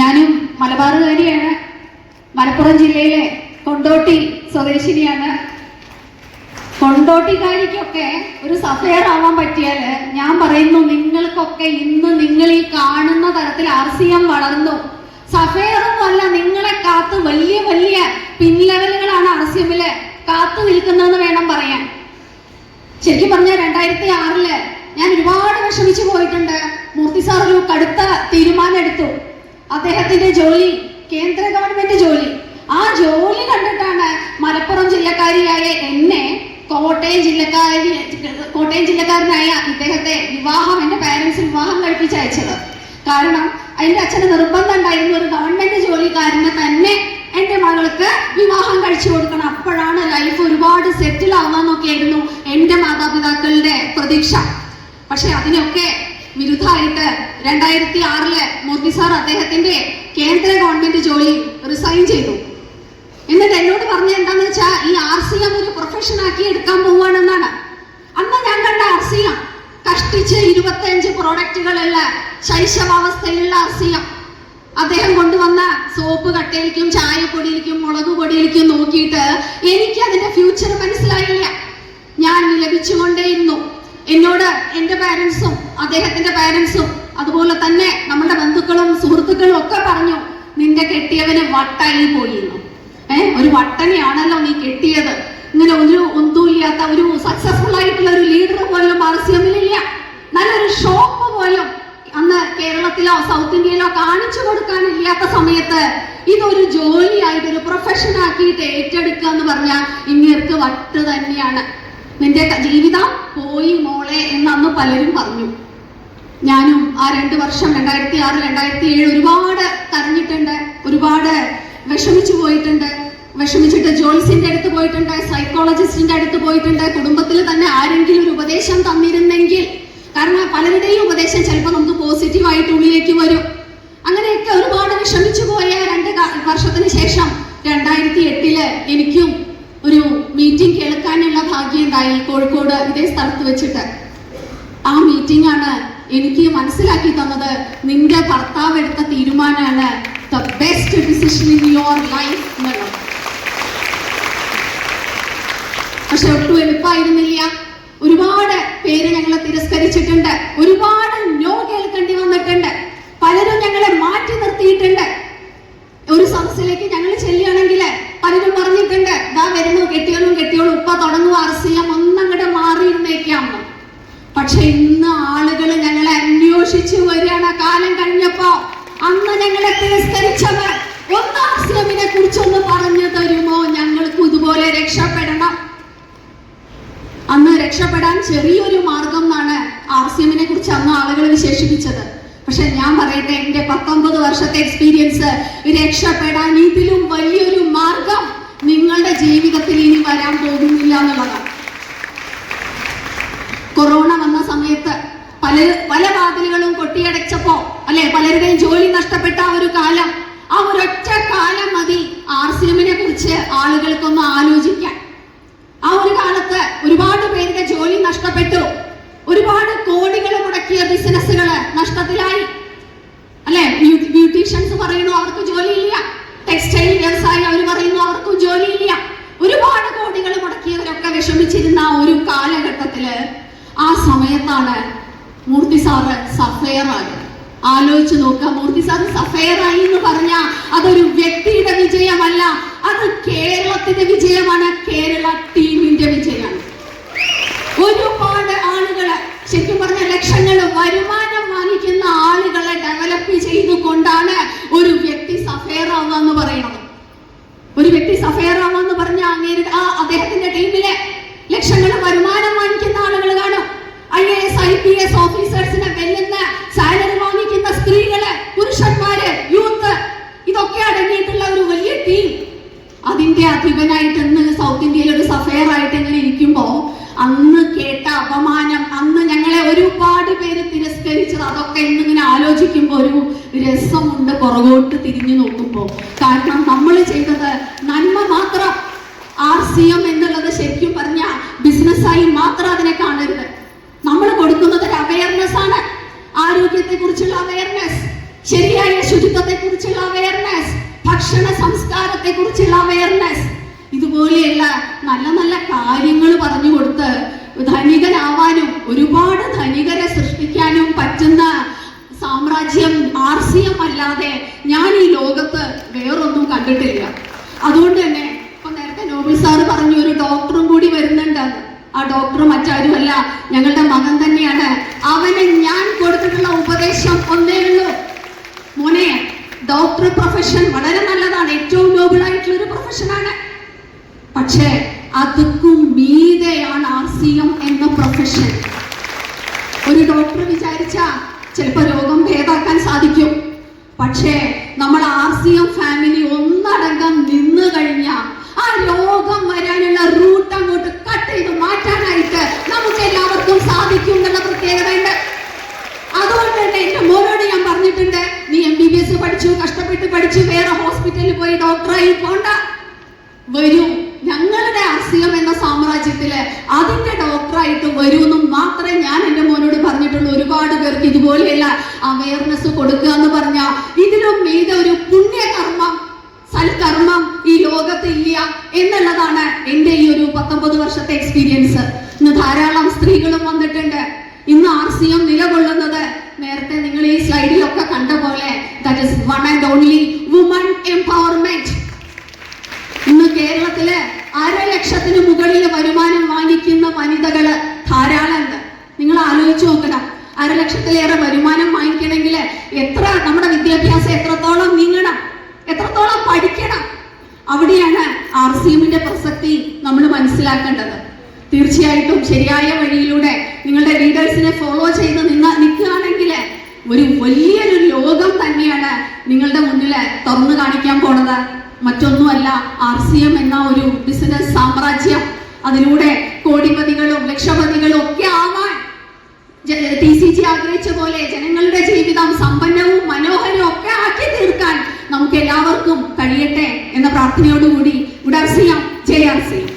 ഞാനും മലബാറുകാരിയാണ്. മലപ്പുറം ജില്ലയിലെ കൊണ്ടോട്ടി സ്വദേശിനിയാണ്. കൊണ്ടോട്ടിക്കാരിക്കൊക്കെ ഒരു സഫയർ ആവാൻ പറ്റിയാൽ ഞാൻ പറയുന്നു നിങ്ങൾക്കൊക്കെ ഇന്ന് നിങ്ങൾ ഈ കാണുന്ന തരത്തിൽ ആർ സി എം വളർന്നു. സഫയറും അല്ല നിങ്ങളെ കാത്ത് വലിയ വലിയ പിൻലെവലുകളാണ് ആർ സി എമ്മിൽ കാത്തു നിൽക്കുന്നതെന്ന് വേണം പറയാൻ. ശരിക്കും പറഞ്ഞാൽ രണ്ടായിരത്തി ആറിൽ ഞാൻ ഒരുപാട് വിഷമിച്ചു പോയിട്ടുണ്ട്. മൂർത്തി സാർ ഒരു അദ്ദേഹത്തിന്റെ ജോലി കേന്ദ്ര ഗവൺമെന്റ് ജോലി. ആ ജോലി കണ്ടിട്ടാണ് മലപ്പുറം ജില്ലക്കാരിയായ എന്നെ കോട്ടയം ജില്ലക്കാരി കോട്ടയം ജില്ലക്കാരനായ ഇദ്ദേഹത്തെ വിവാഹം എന്റെ പാരൻസ് വിവാഹം കഴിപ്പിച്ച് അയച്ചത്. കാരണം അതിന്റെ അച്ഛന് നിർബന്ധം ഉണ്ടായിരുന്നു ഒരു ഗവൺമെന്റ് ജോലിക്കാരനെ തന്നെ എന്റെ മകൾക്ക് വിവാഹം കഴിച്ചു കൊടുക്കണം. അപ്പോഴാണ് ലൈഫ് ഒരുപാട് സെറ്റിൽ ആവാന്നൊക്കെ ആയിരുന്നു എന്റെ മാതാപിതാക്കളുടെ പ്രതീക്ഷ. പക്ഷെ അതിനൊക്കെ വിരുദ്ധമായിട്ട് രണ്ടായിരത്തി ആറിൽ മോദി സാർ അദ്ദേഹത്തിന്റെ കേന്ദ്ര ഗവൺമെന്റ് ജോലി റിസൈൻ ചെയ്തു. എന്നിട്ട് എന്നോട് പറഞ്ഞ എന്താണെന്ന് വെച്ചാൽ ഈ ആർ സി എം ഒരു പ്രൊഫഷൻ ആക്കി എടുക്കാൻ പോവുകയാണെന്നാണ്. അന്ന് ഞാൻ കണ്ട ആർ സി എം കഷ്ടിച്ച് ഇരുപത്തിയഞ്ച് പ്രോഡക്റ്റുകളുള്ള ശൈശവാവസ്ഥയിലുള്ള ആർ സി എം. അദ്ദേഹം കൊണ്ടുവന്ന സോപ്പ് കട്ടയിലേക്കും ചായപ്പൊടിയിലേക്കും മുളക് പൊടിയിലേക്കും നോക്കിയിട്ട് എനിക്ക് അതിന്റെ ഫ്യൂച്ചർ മനസ്സിലായില്ല. എന്നോട് എന്റെ പാരൻസും അദ്ദേഹത്തിന്റെ പാരൻസും അതുപോലെ തന്നെ നമ്മുടെ ബന്ധുക്കളും സുഹൃത്തുക്കളും ഒക്കെ പറഞ്ഞു നിന്റെ കെട്ടിയവന് വട്ടായി പോയിരുന്നു ഏഹ് ഒരു വട്ടനെയാണല്ലോ നീ കെട്ടിയത്. ഇങ്ങനെ ഒരു ഒന്നുമില്ലാത്ത ഒരു സക്സസ്ഫുൾ ആയിട്ടുള്ള ഒരു ലീഡർ പോലും പാർസ്യമിലില്ല നല്ലൊരു ഷോപ്പ് പോലും അന്ന് കേരളത്തിലോ സൗത്ത് ഇന്ത്യയിലോ കാണിച്ചു കൊടുക്കാനില്ലാത്ത സമയത്ത് ഇതൊരു ജോലിയായിട്ട് ഒരു പ്രൊഫഷൻ ആക്കിയിട്ട് ഏറ്റെടുക്കുക എന്ന് പറഞ്ഞാൽ ഇങ്ങേർക്ക് വട്ട് തന്നെയാണ്. നിന്റെ ജീവിതം പോയി മോളെ എന്ന് അന്ന് പലരും പറഞ്ഞു. ഞാനും ആ രണ്ട് വർഷം രണ്ടായിരത്തി ആറ് രണ്ടായിരത്തി ഏഴ് ഒരുപാട് കരഞ്ഞിട്ടുണ്ട് ഒരുപാട് വിഷമിച്ചു പോയിട്ടുണ്ട്. വിഷമിച്ചിട്ട് ജോൽസിന്റെ അടുത്ത് പോയിട്ടുണ്ട് സൈക്കോളജിസ്റ്റിന്റെ അടുത്ത് പോയിട്ടുണ്ട്. കുടുംബത്തിൽ തന്നെ ആരെങ്കിലും ഒരു ഉപദേശം തന്നിരുന്നെങ്കിൽ കാരണം പലരുടെയും ഉപദേശം ചിലപ്പോൾ നമുക്ക് പോസിറ്റീവ് ആയിട്ട് ഉള്ളിലേക്ക് വരും. അങ്ങനെയൊക്കെ ഒരുപാട് വിഷമിച്ചു പോയ രണ്ട് വർഷത്തിന് ശേഷം രണ്ടായിരത്തി എട്ടിൽ എനിക്കും ഒരു മീറ്റിംഗ് കേൾക്കാനുള്ള ഭാഗ്യം ഉണ്ടായി കോഴിക്കോട് ഇതേ സ്ഥലത്ത് വെച്ചിട്ട്. ആ മീറ്റിംഗ് ആണ് എനിക്ക് മനസ്സിലാക്കി തന്നത് നിന്റെ ഭർത്താവ് എടുത്ത തീരുമാനമാണ് the best decision in your life എന്നുള്ളത്. പക്ഷെ ഒട്ടും എളുപ്പമായിരുന്നില്ല. ഒരുപാട് പേര് ഞങ്ങളെ തിരസ്കരിച്ചിട്ടുണ്ട്. ഒരുപാട് നോ കേൾക്കേണ്ടി വന്നിട്ടുണ്ട്. പലരും ഞങ്ങളെ മാറ്റി നിർത്തിയിട്ടുണ്ട്. ഒരു സദസ്സിലേക്ക് ഞങ്ങൾ അറസിയാം ഒന്നങ്ങടെ മാറിയിരുന്നേക്കാമെന്ന് പക്ഷെ ഇന്ന് ആളുകൾ ഞങ്ങളെ അന്വേഷിച്ചു വരികയാണ്. കാലം കഴിഞ്ഞപ്പോ അന്ന് ഞങ്ങളെ തിരസ്കരിച്ചവർ ഒന്ന് ആർസിയമിനെ കുറിച്ചൊന്ന് പറഞ്ഞു തരുമോ? ഞങ്ങൾക്ക് ഇതുപോലെ രക്ഷപ്പെടണം. അന്ന് രക്ഷപ്പെടാൻ ചെറിയൊരു മാർഗം എന്നാണ് ആർ കുറിച്ച് അന്ന് ആളുകൾ വിശേഷിപ്പിച്ചത്. പക്ഷെ ഞാൻ പറയട്ടെ എന്റെ പത്തൊമ്പത് വർഷത്തെ എക്സ്പീരിയൻസ് രക്ഷപ്പെടാൻ ഇതിലും വലിയൊരു മാർഗം നിങ്ങളുടെ ജീവിതത്തിൽ ഇനി വരാൻ പോകുന്നില്ല എന്നുള്ളതാണ്. കൊറോണ വന്ന സമയത്ത് പല പല വാതിലുകളും കൊട്ടിയടച്ചപ്പോ അല്ലെ പലരുടെയും ജോലി നഷ്ടപ്പെട്ട ഒരു കാലം ആ ഒരൊറ്റ കാലം മതി ആർ സി എമ്മിനെ കുറിച്ച് ആളുകൾക്കൊന്ന് ആലോചിക്കാൻ. ആ ഒരു കാലത്ത് ഒരുപാട് പേരുടെ ജോലി നഷ്ടപ്പെട്ടു. ഒരുപാട് കോടികൾ മുടക്കിയ ബിസിനസ്സുകൾ കാലഘട്ടത്തിൽ ആ സമയത്താണ് മൂർത്തി സാറ് സഫയർ ആയത് ആലോചിച്ച് നോക്കുക മൂർത്തി സാറ് സഫയറായി എന്ന് പറഞ്ഞ അതൊരു വ്യക്തിയുടെ വിജയമല്ല അത് കേരളത്തിന്റെ വിജയമാണ് കേരള ടീമിന്റെ വിജയമാണ്. ഒരുപാട് ആളുകളെ ശരിക്കും പറഞ്ഞ ലക്ഷങ്ങൾ വരുമാനം വാങ്ങിക്കുന്ന ആളുകളെ ഡെവലപ്പ് ചെയ്തുകൊണ്ടാണ് ഒരു വ്യക്തി സഫയർ ആവുക എന്ന് പറയുന്നത്. ഒരു വ്യക്തി സഫയർ ആവുക എന്ന് പറഞ്ഞ അങ്ങേരുടെ ആ അദ്ദേഹത്തിന്റെ ടീമിലെ ലക്ഷങ്ങൾ വരുമാനം വാങ്ങിക്കുന്ന ആളുകൾ കാണും I A S I P S ഓഫീസേഴ്സിനെ വെല്ലുന്ന സാലറി വാങ്ങിക്കുന്ന സ്ത്രീകൾ പുരുഷന്മാര് യൂത്ത് ഇതൊക്കെ അടങ്ങിയിട്ടുള്ള ഒരു വലിയ ടീം അതിന്റെ അധിപനായിട്ട് ഇന്ന് സൗത്ത് ഇന്ത്യയിൽ ഒരു സഫയർ ആയിട്ട് ഇങ്ങനെ ഇരിക്കുമ്പോ അന്ന് കേട്ട അപമാനം അന്ന് ഞങ്ങളെ ഒരുപാട് പേര് തിരസ്കരിച്ചത് അതൊക്കെ ഇന്നിങ്ങനെ ആലോചിക്കുമ്പോൾ ഒരു രസമുണ്ട് പുറകോട്ട് തിരിഞ്ഞു നോക്കുമ്പോൾ കാരണം നമ്മൾ ചെയ്തത് നന്മ മാത്രം. ആർ സി എം എന്നുള്ളത് ശരിക്കും പറഞ്ഞ ബിസിനസ്സായി മാത്രം അതിനെ കാണരുത്. നമ്മൾ കൊടുക്കുന്നത് ഒരു അവയർനെസ് ആണ്. ആരോഗ്യത്തെ കുറിച്ചുള്ള അവയർനെസ് ശരിയായ ശുചിത്വത്തെ കുറിച്ചുള്ള അവയർനെസ് ഭക്ഷണ സംസ്കാരത്തെ കുറിച്ചുള്ള അവയർനെസ് ഇതുപോലെയുള്ള നല്ല നല്ല കാര്യങ്ങൾ പറഞ്ഞു കൊടുത്ത് ധനികനാവാനും ഒരുപാട് ധനികരെ സൃഷ്ടിക്കാനും പറ്റുന്ന സാമ്രാജ്യം ആർസിയം അല്ലാതെ ഞാൻ ഈ ലോകത്ത് വേറൊന്നും കണ്ടിട്ടില്ല. അതുകൊണ്ട് തന്നെ ഇപ്പൊ നേരത്തെ നോബിൾ സാറ് പറഞ്ഞു ഒരു ഡോക്ടറും കൂടി വരുന്നുണ്ട്. ആ ഡോക്ടർ മറ്റാരുമല്ല ഞങ്ങളുടെ മകൻ തന്നെയാണ്. അവന് ഞാൻ കൊടുത്തിട്ടുള്ള ഉപദേശം ഒന്നേ ഉള്ളൂ. മോനെ ഡോക്ടർ പ്രൊഫഷൻ വളരെ നല്ലതാണ്. ഏറ്റവും നോബിൾ ആയിട്ടുള്ള ഒരു പ്രൊഫഷനാണ് പക്ഷേ അതുക്കും മീതെയാണ് ആർ സി എം എന്ന പ്രൊഫഷൻ ഒരു ഡോക്ടർ വിചാരിച്ച ചിലപ്പോൾ രോഗം ഭേദാക്കാൻ സാധിക്കും. പക്ഷേ നമ്മൾ ആർ സി എം ഫാമിലി ഒന്നടങ്കം നിന്ന് കഴിഞ്ഞ ആ രോഗം വരാനുള്ള റൂട്ട് അങ്ങോട്ട് കട്ട് ചെയ്ത് മാറ്റാനായിട്ട് നമുക്ക് എല്ലാവർക്കും സാധിക്കും എന്നുള്ള പ്രത്യേകതയുണ്ട് അതുകൊണ്ട് തന്നെ എന്റെ മോനോട് ഞാൻ പറഞ്ഞിട്ടുണ്ട് നീ എം ബി ബി എസ് പഠിച്ചു കഷ്ടപ്പെട്ട് പഠിച്ചു വേറെ ഹോസ്പിറ്റലിൽ പോയി ഡോക്ടറായി പോണ്ട. വരൂ ഞങ്ങളുടെ അർസിയം എന്ന സാമ്രാജ്യത്തിൽ അതിന്റെ ഡോക്ടറായിട്ട് വരൂ എന്നും മാത്രമേ ഞാൻ എന്റെ മോനോട് പറഞ്ഞിട്ടുള്ളൂ. ഒരുപാട് പേർക്ക് ഇതുപോലെയല്ല അവയർനെസ് കൊടുക്കുക എന്ന് പറഞ്ഞ ഇതിലും മീത ഒരു പുണ്യകർമ്മം സൽകർമ്മം ഈ ലോകത്ത് ഇല്ല എന്നുള്ളതാണ് എന്റെ ഈ ഒരു പത്തൊമ്പത് വർഷത്തെ എക്സ്പീരിയൻസ് ഇന്ന് ധാരാളം സ്ത്രീകളും വന്നിട്ടുണ്ട്. ഇന്ന് ആർ സി എം നിലകൊള്ളുന്നത് നേരത്തെ നിങ്ങൾ ഈ സ്ലൈഡിലൊക്കെ കണ്ട പോലെ that is one and only woman empowerment ഇന്ന് കേരളത്തിൽ അര ലക്ഷത്തിന് മുകളിൽ വരുമാനം വാങ്ങിക്കുന്ന വനിതകൾ ധാരാളമുണ്ട് നിങ്ങൾ ആലോചിച്ച് നോക്കണം അര ലക്ഷത്തിലേറെ വരുമാനം വാങ്ങിക്കണമെങ്കിൽ എത്ര നമ്മുടെ വിദ്യാഭ്യാസം എത്രത്തോളം നീങ്ങണം എത്രത്തോളം പഠിക്കണം. അവിടെയാണ് ആർ സി എമ്മിന്റെ പ്രസക്തി നമ്മൾ മനസ്സിലാക്കേണ്ടത്. തീർച്ചയായിട്ടും ശരിയായ വഴിയിലൂടെ നിങ്ങളുടെ ലീഡേഴ്സിനെ ഫോളോ ചെയ്ത് നിന്ന നിൽക്കുകയാണെങ്കിൽ ഒരു വലിയൊരു നിങ്ങളുടെ മുന്നിൽ തുറന്നു കാണിക്കാൻ പോണത്. മറ്റൊന്നുമല്ല ആർ സി എം എന്ന ഒരു ബിസിനസ് സാമ്രാജ്യം. അതിലൂടെ കോടിപതികളും ലക്ഷപതികളും ഒക്കെ ആവാൻ ടി സി ജി ആഗ്രഹിച്ച പോലെ ജനങ്ങളുടെ ജീവിതം സമ്പന്നവും മനോഹരവും ഒക്കെ ആക്കി തീർക്കാൻ നമുക്ക് എല്ലാവർക്കും കഴിയട്ടെ എന്ന പ്രാർത്ഥനയോടുകൂടി good R C M R C M.